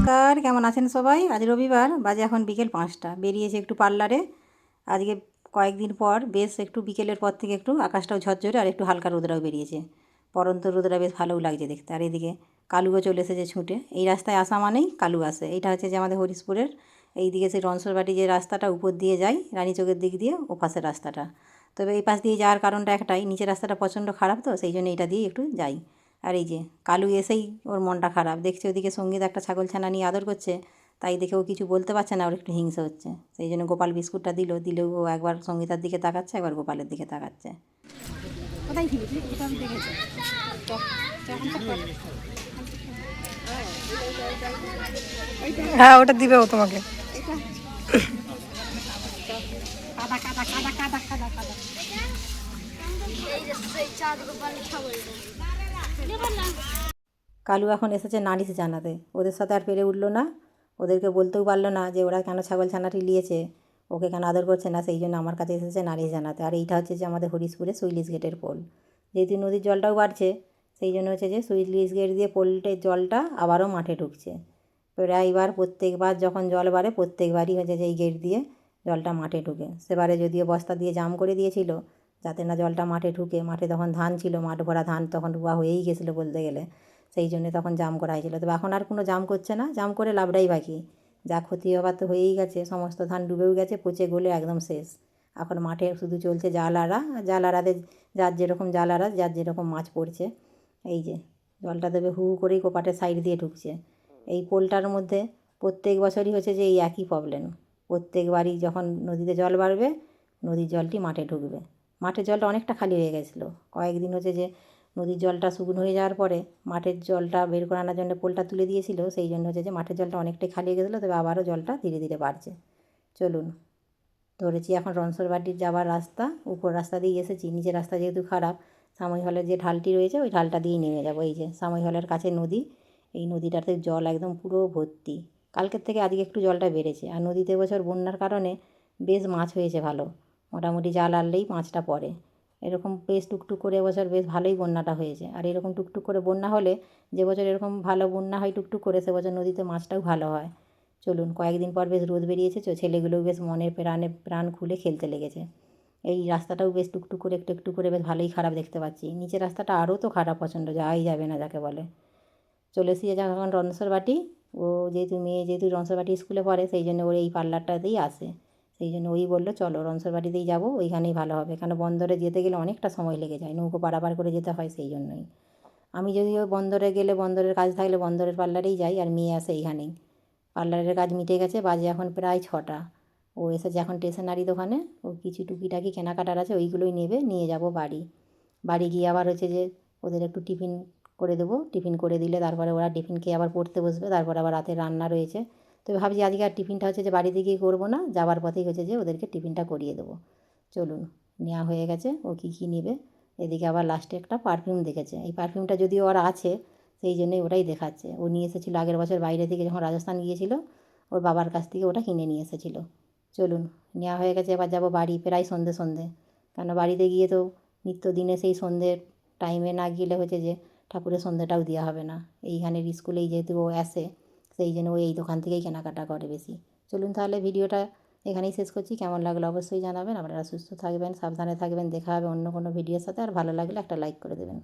নমস্কার, কেমন আছেন সবাই? আজ রবিবার, বাজে এখন বিকেল পাঁচটা। বেরিয়েছে একটু পার্লারে। আজকে কয়েকদিন পর, বেশ একটু বিকেলের পর থেকে একটু আকাশটাও ঝরঝরে আর একটু হালকা রোদরাও বেরিয়েছে। পরন্ত রোদরা বেশ ভালোও লাগছে দেখতে। আর এদিকে কালুও চলে এসেছে ছুটে। এই রাস্তায় আসা মানেই কালু আসে। এইটা হচ্ছে যে আমাদের হরিশপুরের এই দিকে সেই রনসরবাটি যে রাস্তাটা উপর দিয়ে যায় রানীচকের দিক দিয়ে ও পাশের রাস্তাটা। তবে এই পাশ দিয়ে যাওয়ার কারণটা একটাই, নিচের রাস্তাটা প্রচণ্ড খারাপ তো, সেই জন্য এটা দিয়ে একটু যাই। আর এই যে কালু এসেই ওর মনটা খারাপ দেখছে ওদিকে সংগীত একটা ছাগল ছানা নিয়ে আদর করছে তাই দেখে ও কিছু বলতে পারছে না ওর একটু হিংসা হচ্ছে সেই জন্য গোপাল বিস্কুটটা দিল দিলেও ও একবার সঙ্গীতার দিকে তাকাচ্ছে একবার গোপালের দিকে তাকাচ্ছে হ্যাঁ ওটা দিবে ও তোমাকে কাদা কালু এখন এসেছে নালিশ জানাতে। ওদের সাথে আর পেরে উঠল না। ওদেরকে বলতেও পারল না যে ওরা কেন ছাগল ছানাটি নিয়েছে। ওকে কেন আদর করছে না, সেই জন্য আমার কাছে এসেছে নালিশ জানাতে। আর এইটা হচ্ছে যে আমাদের হরিশপুরে সুইলিশ গেটের পোল। যেহেতু নদীর জলটাও বাড়ছে, সেই জন্য হচ্ছে যে সুইলিশ গেট দিয়ে পোলটের জলটা আবারও মাঠে ঢুকছে। প্রায়বার প্রত্যেকবার যখন জল বাড়ে, প্রত্যেকবারই হচ্ছে যে এই গেট দিয়ে জলটা মাঠে ঢুকে। সেবারে যদিও বস্তা দিয়ে জাম করে দিয়েছিল যাতে না জলটা মাঠে ঢুকে, মাঠে তখন ধান ছিল, মাঠ ভরা ধান তখন রুয়া হয়েই গেছিল বলতে গেলে। সেই জন্য তখন জাম করা হয়েছিল। তবে এখন আর কোনো জাম করছে না, জাম করে লাভটাই বাকি। যা ক্ষতি হবার তো হয়েই গেছে, সমস্ত ধান ডুবেও গেছে, পচে গলে একদম শেষ। এখন মাঠে শুধু চলছে জাল আড়া, জাল আড়াতে যার যেরকম জাল আড়া, যার যেরকম মাছ পড়ছে। এই যে, জলটা দেবে হু হু করেই কোপাটের সাইড দিয়ে ঢুকছে। এই পোলটার মধ্যে প্রত্যেক বছরই হচ্ছে যে এই একই প্রবলেম প্রত্যেকবারই যখন নদীতে জল বাড়বে, নদীর জলটি মাঠে ঢুকবে। মাঠের জলটা অনেকটা খালি হয়ে গেছিল। কয়েকদিন হচ্ছে যে নদীর জলটা শুকনো হয়ে যাওয়ার পরে মাঠের জলটা বের করে আনার জন্য পোলটা তুলে দিয়েছিল, সেই জন্য হচ্ছে যে মাঠের জলটা অনেকটাই খালি হয়ে গেছিল, তবে আবারও জলটা ধীরে ধীরে বাড়ছে। চলুন, ধরেছি এখন রনসরবাটির যাওয়ার রাস্তা, উপর রাস্তা দিয়ে এসেছি, নিচের রাস্তা যেহেতু খারাপ সাময় হলের যে ঢালটি রয়েছে ওই ঢালটা দিয়েই নেমে যাব। এই যে সাময় হলের কাছে নদী, এই নদীটাতে জল একদম পুরো ভর্তি। কালকের থেকে আজকে একটু জলটা বেড়েছে, আর নদীতে বছর বন্যার কারণে বেশ মাছ হয়েছে ভালো। মোটামুটি জাল আনলেই মাছটা পড়ে। এরকম বেশ টুকটুক করে এবছর বেশ ভালোই বন্যাটা হয়েছে। আর এরকম টুকটুক করে বন্যা হলে যে বছর এরকম ভালো বন্যা হয়, টুকটুক করে সে বছর নদীতে মাছটাও ভালো হয়। চলুন, কয়েকদিন পর বেশ রোদ বেরিয়েছে তো ছেলেগুলোও বেশ মনে প্রাণে প্রাণ খুলে খেলতে লেগেছে। এই রাস্তাটাও বেশ টুকটুক করে, একটু একটু করে বেশ ভালোই খারাপ দেখতে পাচ্ছি। নিচের রাস্তাটা আরও তো খারাপ পছন্দ যাওয়াই যাবে না যাকে বলে। চলে এসেছে যখন রনসর বাটি ও যেহেতু মেয়ে, যেহেতু রনসর বাটি স্কুলে পড়ে, সেই জন্য ওর এই পার্লারটাতেই আসে। সেই জন্য ওই বলল, চলো রনসর বাটিতেই যাব, ওইখানেই ভালো হবে। কেন বন্দরে যেতে গেলে অনেকটা সময় লেগে যায়, নৌকো পারাপার করে যেতে হয় সেই জন্যই। আমি যদিও বন্দরে গেলে, বন্দরের কাজ থাকলে বন্দরের পার্লারেই যাই, আর মেয়ে আসে এইখানেই। পার্লারের কাজ মিটে গেছে, বাজে এখন প্রায় ছটা। ও এসেছে এখন স্টেশনারি দোকানে, ও কিছু টুকিটাকি কেনাকাটার আছে, ওইগুলোই নেবে, নিয়ে যাব বাড়ি। বাড়ি গিয়ে আবার হচ্ছে যে, ওদের একটু টিফিন করে দেবো। টিফিন করে দিলে তারপরে ওরা টিফিন খেয়ে আবার পড়তে বসবে, তারপর আবার রাতে রান্না রয়েছে। তবে ভাবছি আজকে আর টিফিনটা হচ্ছে যে বাড়িতে গিয়ে করব না, যাওয়ার পথেই হচ্ছে যে ওদেরকে টিফিনটা করিয়ে দেবো। চলুন নেওয়া হয়ে গেছে, ও কী কী নেবে। এদিকে আবার লাস্টে একটা পারফিউম দেখেছে। এই পারফিউমটা যদিও ওর আছে, সেই জন্যই ওটাই দেখাচ্ছে। ও নিয়ে এসেছিল আগের বছর বাইরে থেকে যখন রাজস্থান গিয়েছিল, ওর বাবার কাছ থেকে ওটা কিনে নিয়ে এসেছিল। চলুন নেওয়া হয়ে গেছে, এবার যাব বাড়ি প্রায় সন্ধে সন্ধে। কেন বাড়িতে গিয়ে তো নিত্যদিনে সেই সন্ধ্যের টাইমে না গেলে হচ্ছে যে ঠাকুরের সন্ধ্যাটাও দেওয়া হবে না। এইখানের স্কুলেই যেহেতু ও আসে সেই জন্য ও এই দোকান থেকেই কেনাকাটা করে বেশি। চলুন তাহলে ভিডিওটা এখানেই শেষ করছি। কেমন লাগল অবশ্যই জানাবেন। আপনারা সুস্থ থাকবেন, সাবধানে থাকবেন। দেখা হবে অন্য কোনো ভিডিওর সাথে। আর ভালো লাগলে একটা লাইক করে দেবেন।